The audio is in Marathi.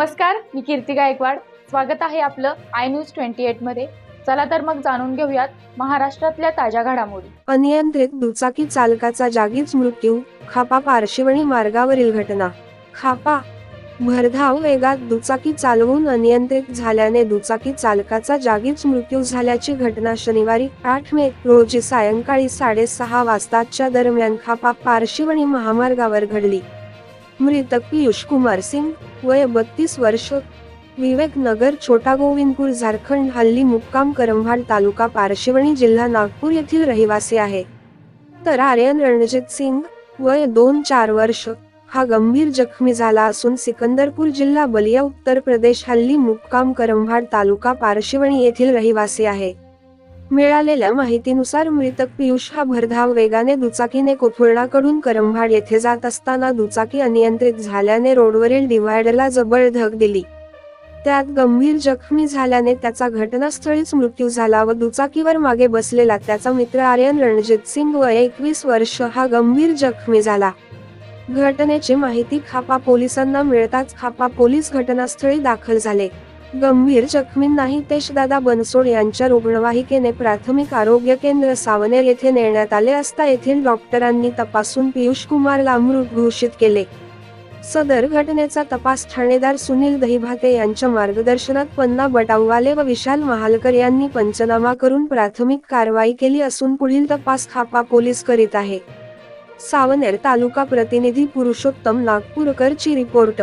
नमस्कार मी कीर्ती गायकवाड. स्वागत आहे आपलं आय न्यूज ट्वेंटी एटमध्ये. चला तर मग जाणून घेऊयात महाराष्ट्रातल्या ताज्या घडामोडी. अनियंत्रित दुचाकी चालकाचा जागीच मृत्यू खापा पारशिवणी मार्गावरील घटना. खापा भरधाव वेगात दुचाकी चालवून अनियंत्रित झाल्याने दुचाकी चालकाचा जागीच मृत्यू झाल्याची घटना शनिवारी आठ मे रोजी सायंकाळी साडेसहा वाजताच्या दरम्यान खापा पारशिवणी महामार्गावर घडली. मृतक पियुष कुमार सिंग वय बत्तीस वर्ष विवेक नगर छोटा गोविंदपूर झारखंड हल्ली मुक्काम करंभाड तालुका पारशिवणी जिल्हा नागपूर येथील रहिवासी आहे. तर आर्यन रणजित सिंग वय दोन चार वर्ष हा गंभीर जखमी झाला असून सिकंदरपूर जिल्हा बलिया उत्तर प्रदेश हल्ली मुक्काम करंभाड तालुका पारशिवणी येथील रहिवासी आहे. मिळालेल्या माहितीनुसार मृतक पियुष हा भरधाव वेगाने दुचाकीने कोथुर्डाकडून करंभाड येथे जात असताना दुचाकी अनियंत्रित झाल्याने रोडवरील डिव्हायडरला जबळ धग दिली. त्यात गंभीर जखमी झाल्याने त्याचा घटनास्थळीच मृत्यू झाला व दुचाकीवर मागे बसलेला त्याचा मित्र आर्यन रणजित सिंग वय एकवीस वर्ष हा गंभीर जखमी झाला. घटनेची माहिती खापा पोलिसांना मिळताच खापा पोलीस घटनास्थळी दाखल झाले. गंभीर जखमींनाही तेशदादा बनसोड यांच्या रुग्णवाहिकेने प्राथमिक आरोग्य केंद्र सावनेर येथे नेण्यात आले असता येथील डॉक्टरांनी तपासून पियुष कुमारला मृत घोषित केले. सदर घटनेचा तपास ठाणेदार सुनील दहिभाते यांच्या मार्गदर्शनात पन्ना बटाववाले व विशाल महालकर यांनी पंचनामा करून प्राथमिक कारवाई केली असून पुढील तपास खापा पोलीस करीत आहे. सावनेर तालुका प्रतिनिधी पुरुषोत्तम नागपूरकरची रिपोर्ट.